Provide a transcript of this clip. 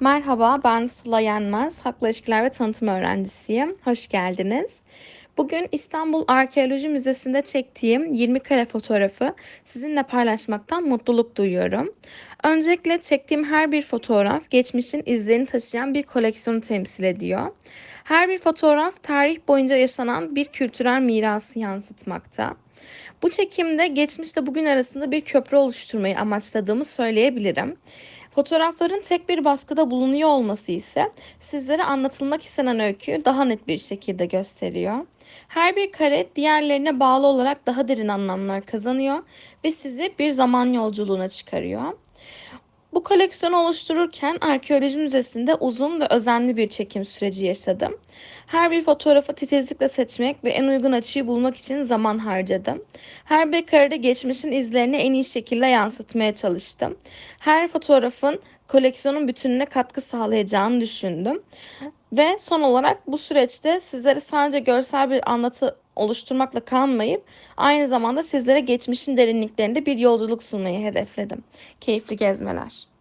Merhaba, ben Sıla Yenmez, Halkla İlişkiler ve Tanıtım öğrencisiyim. Hoş geldiniz. Bugün İstanbul Arkeoloji Müzesi'nde çektiğim 20 kare fotoğrafı sizinle paylaşmaktan mutluluk duyuyorum. Öncelikle çektiğim her bir fotoğraf geçmişin izlerini taşıyan bir koleksiyonu temsil ediyor. Her bir fotoğraf tarih boyunca yaşanan bir kültürel mirası yansıtmakta. Bu çekimde geçmişle bugün arasında bir köprü oluşturmayı amaçladığımı söyleyebilirim. Fotoğrafların tek bir baskıda bulunuyor olması ise sizlere anlatılmak istenen öyküyü daha net bir şekilde gösteriyor. Her bir kare diğerlerine bağlı olarak daha derin anlamlar kazanıyor ve sizi bir zaman yolculuğuna çıkarıyor. Bu koleksiyonu oluştururken Arkeoloji Müzesi'nde uzun ve özenli bir çekim süreci yaşadım. Her bir fotoğrafı titizlikle seçmek ve en uygun açıyı bulmak için zaman harcadım. Her bir karede geçmişin izlerini en iyi şekilde yansıtmaya çalıştım. Her fotoğrafın koleksiyonun bütününe katkı sağlayacağını düşündüm. Ve son olarak bu süreçte sizlere sadece görsel bir anlatı oluşturmakla kalmayıp aynı zamanda sizlere geçmişin derinliklerinde bir yolculuk sunmayı hedefledim. Keyifli gezmeler.